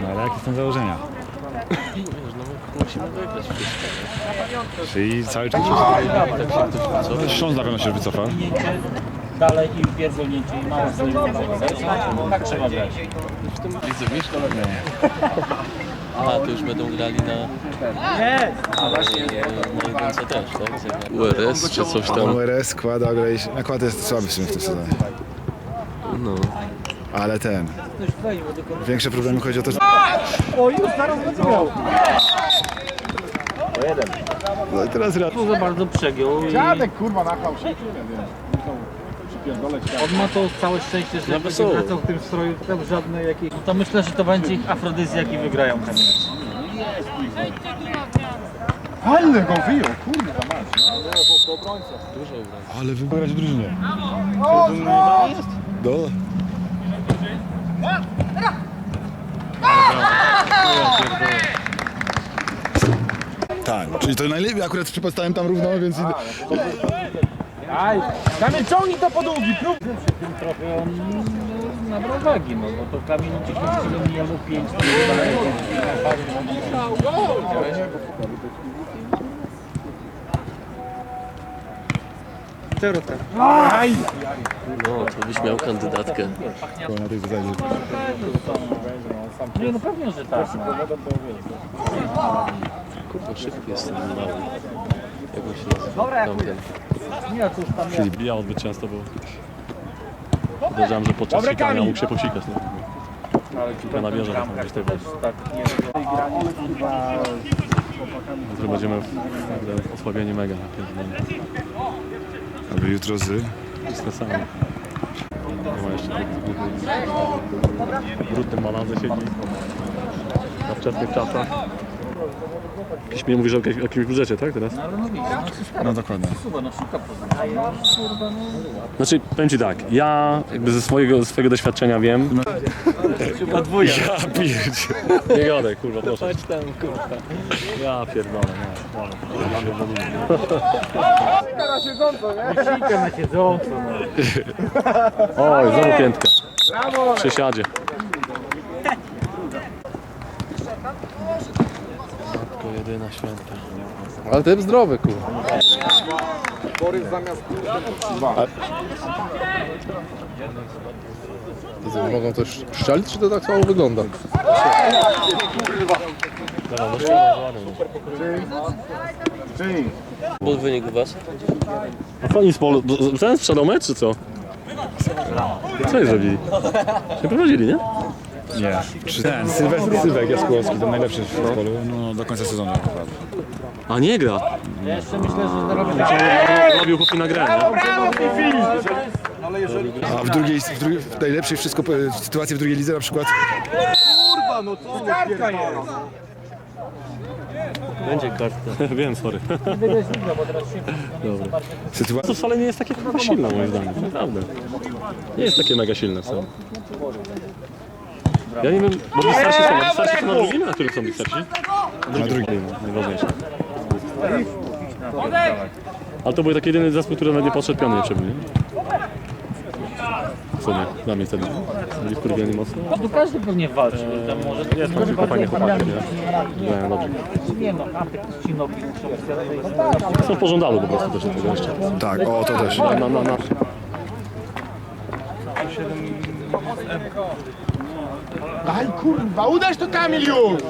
No ale jakie są założenia? Musimy wygrać wszystko. Czyli cały czas? Śląsk na pewno się wycofa. Dalej i pierdolnięcie i mało znajomego. Tak trzeba grać. W tym lidze wiesz? A, to już będą grali na... Nie! Na jedynce też, tak? URS czy coś tam. URS, składa, graj... Nakład jest słaby w sumie w tym sezonie. No. Ale ten... Większe problemy chodzi o to, że... No i teraz raz. Tu za bardzo przegiął i Dziadek kurwa nachał się. Nie wiem. Przypierdolę ci on ma to całe szczęście, że jak będzie wesoło. wracał w tym stroju, to tam żadne jakieś... No to myślę, że to będzie ich afrodyzjak i wygrają ten mecz. Ale go wyjął, kurwa mać. Ale wybrać w drużynie. Do. Tak, czyli to najlepiej akurat przypostałem tam równo, więc... Aj, Kamil ciągnij to po długi, prób! Przy tym trochę on no, nabrał wagi, no bo to Kamilu 10 milionów 5 No, to byś miał kandydatkę. Na tej zasadzie. Nie, no pewnie, że tak. No. Kurwa, szybki jest ten mały. Jak on się nazywa? Tamten. Nie, cóż tam jest. Filip bijał zbyt często, bo podejrzewam, że podczas sikania mógł się posikać. No. Piłka na bierze, tam gdzieś tego. Tak, nie, tej Jutro będziemy w, w osłabieni mega. napiętni. Aby jutro z... Stresami. Nie ma jeszcze w brudnym malarze siedzi na wczesnych czasach. Jakiś mi mówi, że o jakimś- o jakimś budżecie, tak teraz? ale no widzisz, no coś No dokładnie. suwa, no szuka pozycji. No, kurwa, no. Znaczy, powiem Ci tak, ja jakby ze swojego, ze swojego doświadczenia wiem... Chyba dwójka. Ja pierdzie. Nie gadaj, kurwa, proszę. Chodź tam, kurwa. Ja pierdolę, ale- na no. Oj, znowu piętka. Przesiadzie. Matko jedyna święta. Ale typ zdrowy, kurwa. Borys Mogą też strzelić, czy to tak samo wygląda? Był wynik u was? A oni z polu... Ten sprzedał mecz, czy co? Co oni zrobili? Nie prowadzili, nie? Nie. Czy ten, Sylwester Sylwek Jaskółowski, to najlepszy w zespolu, no do końca sezonu. naprawdę. A nie gra. Jeszcze myślę, że zarobię Robił chłopi na grę, nie? A w drugiej, w, drugiej, w najlepszej wszystko, w sytuacji w drugiej lidze na przykład Będzie kartka. Wiem, sorry. sytuacja... To wcale nie jest takie kurwa silne moim zdaniem, naprawdę. Nie jest takie mega silne wcale. Ja nie wiem, bo wystarczy są, wystarczy są na drugim, na którym są wystarczy? Na drugim. Najważniejsze. Ale to był taki jedyny zespół, który nawet nie podszedł piony nie przebył, nie? Co nie? Dla mnie wtedy. Byli wkurwieni mocno. Tu każdy pewnie walczy. Tam może to Jest tam tylko fajnie chłopaki, nie? Grają dobrze. Nie no, Antek Są w pożądalu po prostu też tego jeszcze. Tak, o to też. Na, na, na, na. Daj kurwa, uderz to Kamil już!